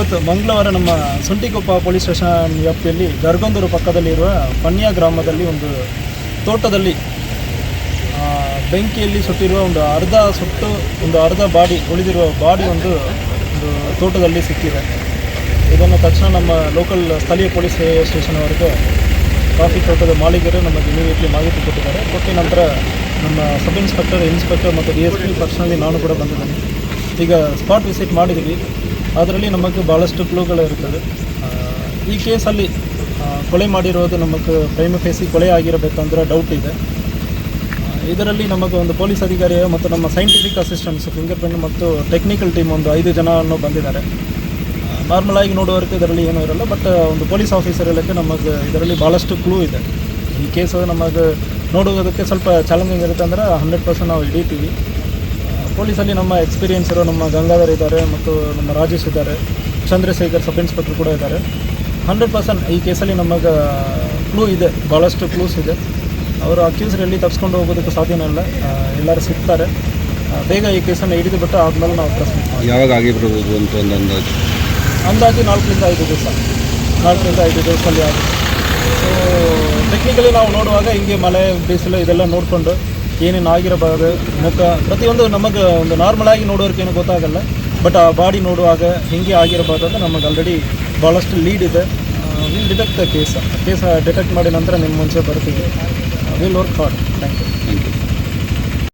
ಇವತ್ತು ಮಂಗಳವಾರ ನಮ್ಮ ಸುಂಟಿಕೊಪ್ಪ ಪೊಲೀಸ್ ಸ್ಟೇಷನ್ ವ್ಯಾಪ್ತಿಯಲ್ಲಿ ಗರ್ಗೊಂದೂರು ಪಕ್ಕದಲ್ಲಿರುವ ಪನ್ಯ ಗ್ರಾಮದಲ್ಲಿ ಒಂದು ತೋಟದಲ್ಲಿ ಬೆಂಕಿಯಲ್ಲಿ ಸುಟ್ಟಿರುವ ಒಂದು ಅರ್ಧ ಸುಟ್ಟು, ಒಂದು ಅರ್ಧ ಬಾಡಿ, ಉಳಿದಿರುವ ಬಾಡಿ ಒಂದು ಒಂದು ತೋಟದಲ್ಲಿ ಸಿಕ್ಕಿದೆ. ಇದನ್ನು ತಕ್ಷಣ ನಮ್ಮ ಲೋಕಲ್ ಸ್ಥಳೀಯ ಪೊಲೀಸ್ ಸ್ಟೇಷನ್ವರೆಗೆ ಕಾಫಿ ತೋಟದ ಮಾಲೀಕರು ನಮಗೆ ಇಮಿಡಿಯೇಟ್ಲಿ ಮಾಹಿತಿ ಕೊಟ್ಟಿದ್ದಾರೆ. ಕೊಟ್ಟ ನಂತರ ನಮ್ಮ ಸಬ್ ಇನ್ಸ್ಪೆಕ್ಟರ್ ಇನ್ಸ್ಪೆಕ್ಟರ್ ಮತ್ತು ಡಿ ಎಸ್ ಪಿ ಪರ್ಸನಲಿ ನಾನು ಕೂಡ ಬಂದಿದ್ದೇನೆ. ಈಗ ಸ್ಪಾಟ್ ವಿಸಿಟ್ ಮಾಡಿದ್ದೀವಿ. ಅದರಲ್ಲಿ ನಮಗೆ ಭಾಳಷ್ಟು ಕ್ಲೂಗಳು ಇರ್ತದೆ. ಈ ಕೇಸಲ್ಲಿ ಕೊಲೆ ಮಾಡಿರೋದು ನಮಗೆ ಪ್ರೈಮ ಫೇಸಿ ಕೊಲೆ ಆಗಿರಬೇಕಂದ್ರೆ ಡೌಟ್ ಇದೆ. ಇದರಲ್ಲಿ ನಮಗೆ ಒಂದು ಪೊಲೀಸ್ ಅಧಿಕಾರಿ ಮತ್ತು ನಮ್ಮ ಸೈಂಟಿಫಿಕ್ ಅಸಿಸ್ಟೆಂಟ್ಸ್ ಫಿಂಗರ್ ಪ್ರಿಂಟ್ ಮತ್ತು ಟೆಕ್ನಿಕಲ್ ಟೀಮ್ ಒಂದು ಐದು ಜನವನ್ನು ಬಂದಿದ್ದಾರೆ. ನಾರ್ಮಲ್ ಆಗಿ ನೋಡುವವರೆಗೆ ಇದರಲ್ಲಿ ಏನೂ ಇರಲ್ಲ ಬಟ್ ಒಂದು ಪೊಲೀಸ್ ಆಫೀಸರ್ ಇಲ್ಲಕ್ಕೆ ನಮಗೆ ಇದರಲ್ಲಿ ಭಾಳಷ್ಟು ಕ್ಲೂ ಇದೆ. ಈ ಕೇಸು ನಮಗೆ ನೋಡುವುದಕ್ಕೆ ಸ್ವಲ್ಪ ಚಾಲೆಂಜಿಂಗ್ ಇರುತ್ತೆ ಅಂದರೆ ಹಂಡ್ರೆಡ್ ಪರ್ಸೆಂಟ್ ನಾವು ಹಿಡಿತೀವಿ. ಪೊಲೀಸಲ್ಲಿ ನಮ್ಮ ಎಕ್ಸ್ಪೀರಿಯನ್ಸ್ ಇರೋ ನಮ್ಮ ಗಂಗಾಧರ್ ಇದ್ದಾರೆ ಮತ್ತು ನಮ್ಮ ರಾಜೇಶ್ ಇದ್ದಾರೆ ಚಂದ್ರಶೇಖರ್ ಸಬ್ ಇನ್ಸ್ಪೆಕ್ಟರ್ ಕೂಡ ಇದ್ದಾರೆ. ಹಂಡ್ರೆಡ್ ಪರ್ಸೆಂಟ್ ಈ ಕೇಸಲ್ಲಿ ನಮಗೆ ಕ್ಲೂ ಇದೆ ಭಾಳಷ್ಟು ಕ್ಲೂಸ್ ಇದೆ. ಅವರು ಅಕ್ಯೂಸರ್ ಎಲ್ಲಿ ತಪ್ಸ್ಕೊಂಡು ಹೋಗೋದಕ್ಕೆ ಸಾಧ್ಯನೇ ಇಲ್ಲ. ಎಲ್ಲರೂ ಸಿಗ್ತಾರೆ. ಬೇಗ ಈ ಕೇಸನ್ನು ಹಿಡಿದು ಬಿಟ್ಟು ಆದಮೇಲೆ ನಾವು ಪ್ರಶ್ನೆ ಯಾವಾಗ ಆಗಿರ್ಬೋದು ಅಂತ ಒಂದು ಅಂದಾಜು? ಅಂದಾಜು ನಾಲ್ಕರಿಂದ ಐದು ದಿವಸ. ನಾಲ್ಕರಿಂದ ಐದು ದಿವಸದಲ್ಲಿ ಆಗುತ್ತೆ. ಸೊ ಟೆಕ್ನಿಕಲಿ ನಾವು ನೋಡುವಾಗ ಹಿಂಗೆ ಮಳೆ ಬಿಸಿಲು ಇದೆಲ್ಲ ನೋಡಿಕೊಂಡು ಏನೇನು ಆಗಿರಬಾರ್ದು ಮುಖ ಪ್ರತಿಯೊಂದು ನಮಗೆ ಒಂದು ನಾರ್ಮಲ್ ಆಗಿ ನೋಡೋರ್ಗೆ ಏನು ಗೊತ್ತಾಗಲ್ಲ. ಬಟ್ ಆ ಬಾಡಿ ನೋಡುವಾಗ ಹಿಂಗೆ ಆಗಿರಬಾರ್ದು ಅಂತ ನಮಗೆ ಆಲ್ರೆಡಿ ಭಾಳಷ್ಟು ಲೀಡ್ ಇದೆ. Will detect the case case detect ಮಾಡಿ ನಂತರ ನಿಮ್ಮ ಮುಂಚೆ ಬರ್ತೀವಿ. Will work hard thank you